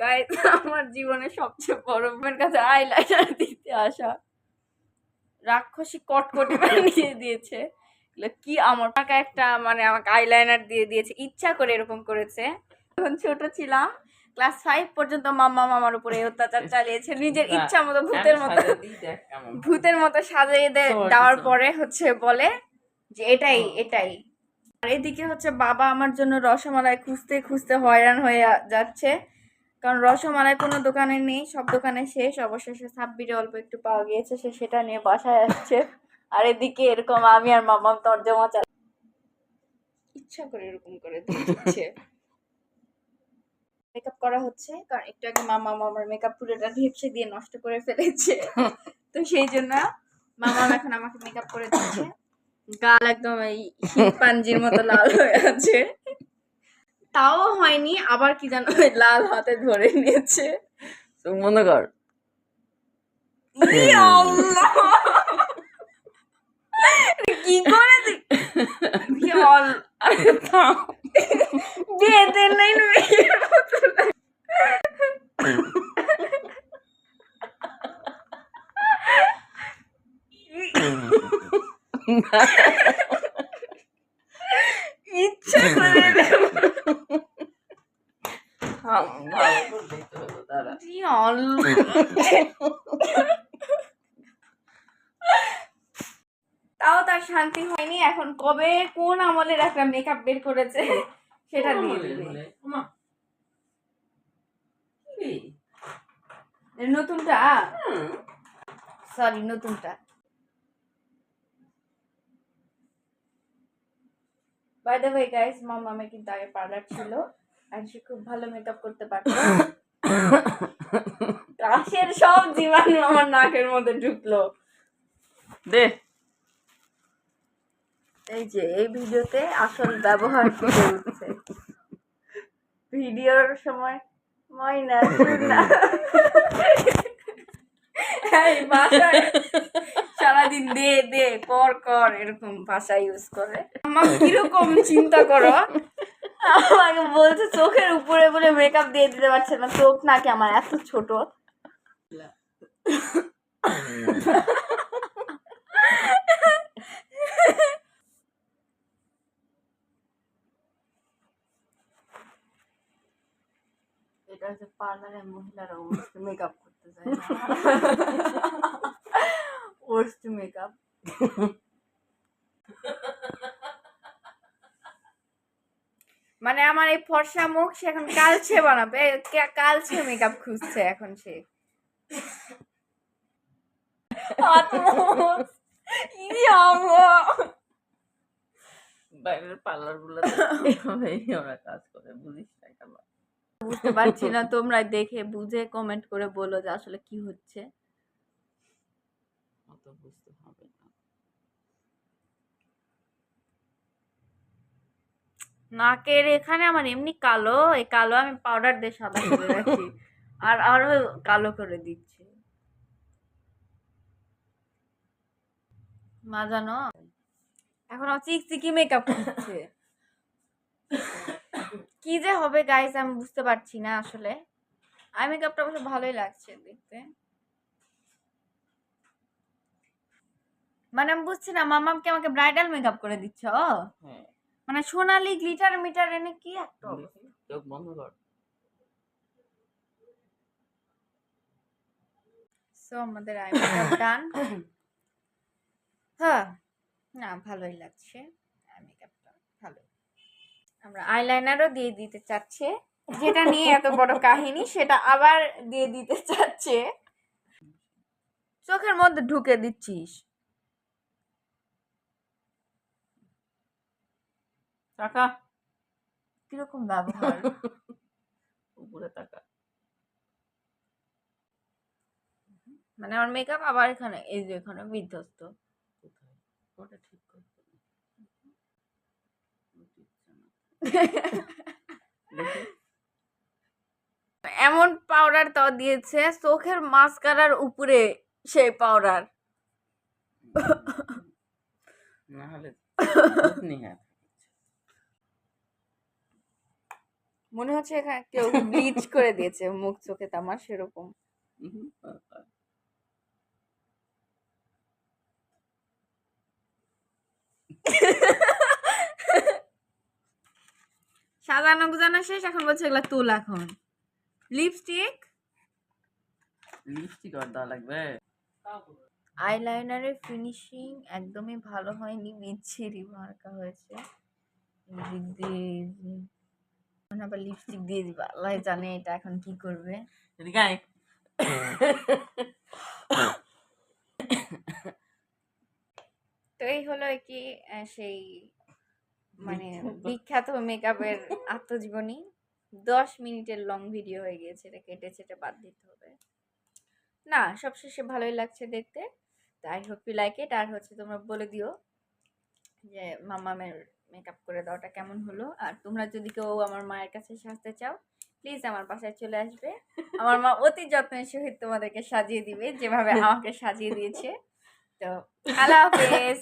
Guys আমার জীবনের সবচেয়ে বড় মেয়ের কাছে আইলাইনার দিতে আসা। রাক্ষসী কটকটি বানিয়ে দিয়েছে। কি আমার টাকা একটা মানে আমাকে আইলাইনার দিয়ে দিয়েছে। ইচ্ছা করে এরকম করেছে। যখন ছোট ছিলাম ক্লাস ফাইভ পর্যন্ত মাম্মা মামার উপরে অত্যাচার চালিয়েছে। নিজের ইচ্ছা মতো ভূতের মতো ভূতের মতো সাজিয়ে দেওয়ার পরে হচ্ছে বলে যে এটাই এটাই। আর এদিকে হচ্ছে বাবা আমার জন্য রসমালাই খুঁজতে খুঁজতে হয়রান হয়ে যাচ্ছে। কারণ রসমালাই কোনো দোকানে নেই সব দোকানে শেষ। অবশেষে সাব্বিরে অল্প একটু পাওয়া গিয়েছে সে সেটা নিয়ে বাসায় আসছে। আর এদিকে এরকম আমি আর মামাম তর্জমা চাল ইচ্ছা করে এরকম করে দিচ্ছে। মেকআপ করা হচ্ছে কারণ একটু আগে মামা মামার মেকআপ পুরোটা ঢেপসে দিয়ে নষ্ট করে ফেলেছে। তো সেই জন্য মামা এখন আমাকে মেকআপ করে দিচ্ছে। গাল একদম এই পাঞ্জির মতো লাল হয়ে আছে। তাও হয়নি আবার কি জানো লাল হাতে ধরে নিয়েছে বন্ধ কর! কি করে অল- আরে থাম। বেঁধে নেই মেয়ের মতো লাগে। ইচ্ছা করে থাম, ভালো করে দেখতে হবে, দাঁড়া। কি অল- তাও তার শান্তি হয়নি। এখন কবে কোন আমলের একটা মেকআপ বের করেছে সেটা ওমা। কি? নতুনটা? সরি নতুনটা। বাই দ্য ওয়ে গাইস মামামে কিন্তু আগে পার্লার ছিল আর সে খুব ভালো মেকআপ করতে পারতো। কাশের সব জীবাণু আমার নাকের মধ্যে ঢুকলো। দে। এই যে এই ভিডিওতে আসল ব্যবহার ফুটে উঠছে ভিডিওর সময় ময়না। এই ভাষায় সারাদিন দে দে কর কর এরকম ভাষা ইউজ করে। আমার কীরকম চিন্তা করো? আমাকে বলছে চোখের উপরে বলে মেকআপ দিয়ে দিতে পারছে না। চোখ নাকি আমার এত ছোট। এটা হচ্ছে পার্লারে মহিলারা মেকআপ করতে চায়। ওর্স্ট মেকআপ মানে আমার এই ফর্সা মুখ সে এখন কালছে বানাবে। কালছে মেকআপ খুঁজছে এখন সে। বাইরের পার্লারগুলো ওরা কাজ করে বুঝিস না কেন? বুঝতে পারছি না তোমরা দেখে বুঝে কমেন্ট করে বলো যে আসলে কি হচ্ছে। অত বুঝতে হবে না। নাকের এখানে আমার এমনি কালো এই কালো আমি পাউডার দিয়ে সাদা করে রাখি। আর আরও কালো করে দিচ্ছি। মা জানো এখন চিকচিকি মেকআপ করছে। কি যে হবে গাইস আমি বুঝতে পারছি না আসলে। আই মেকআপটা অবশ্য ভালোই লাগছে দেখতে। মানে আমি বুঝছি না মামামকে আমাকে ব্রাইডাল মেকআপ করে দিচ্ছ? হ্যাঁ। মানে সোনালি গ্লিটার মিটার এনে কি একটা অবস্থা। চোখ বন্ধ কর। সো আমাদের আই মেকআপ ডান। হ্যাঁ না ভালোই লাগছে। আই মেকআপটা ভালো। আমরা আইলাইনারও দিয়ে দিতে চাচ্ছে। যেটা নিয়ে এত বড় কাহিনী সেটা আবার দিয়ে দিতে চাচ্ছে। চোখের মধ্যে ঢুকে দিচ্ছিস। টাকা? কীরকম ব্যবহার? উপরে টাকা। মানে আমার মেকআপ আবার এখানে এই যে এখানে বিধ্বস্ত। ওটা ঠিক করতে এমন পাউডার তাও দিয়েছে চোখের মাস্কারার উপরে সেই পাউডার না হলে মনে হচ্ছে এখানে কেউ ব্লিচ করে দিয়েছে মুখ চোখে তামার সেরকম। সাজানো গুজানো শেষ এখন বলছে এগুলা তোল এখন। লিপস্টিক? লিপস্টিক আর দেওয়া লাগবে। আইলাইনারের ফিনিশিং একদমই ভালো হয়নি বিচ্ছিরি মার্কা হয়েছে। এখন আবার লিপস্টিক দিয়ে দিবা। আল্লাহ জানে এটা এখন কি করবে। এদিকে আয়। তো এই হলো কি সেই মানে বিখ্যাত। মেকআপের আত্মজীবনী। দশ মিনিটের লং ভিডিও হয়ে গিয়েছে এটা কেটে চেটে বাদ দিতে হবে। না সবশেষে ভালোই লাগছে দেখতে। তাই হোপ ইউ লাইক ইট আর হচ্ছে তোমরা বলে দিও যে মামামের মেকআপ করে দেওয়াটা কেমন হলো? আর তোমরা যদি কেউ আমার মায়ের কাছে সাজতে চাও প্লিজ আমার বাসায় চলে আসবে। আমার মা অতি যত্নের সহিত তোমাদেরকে সাজিয়ে দিবে, যেভাবে আমাকে সাজিয়ে দিয়েছে। তো আল্লাহ হাফেজ।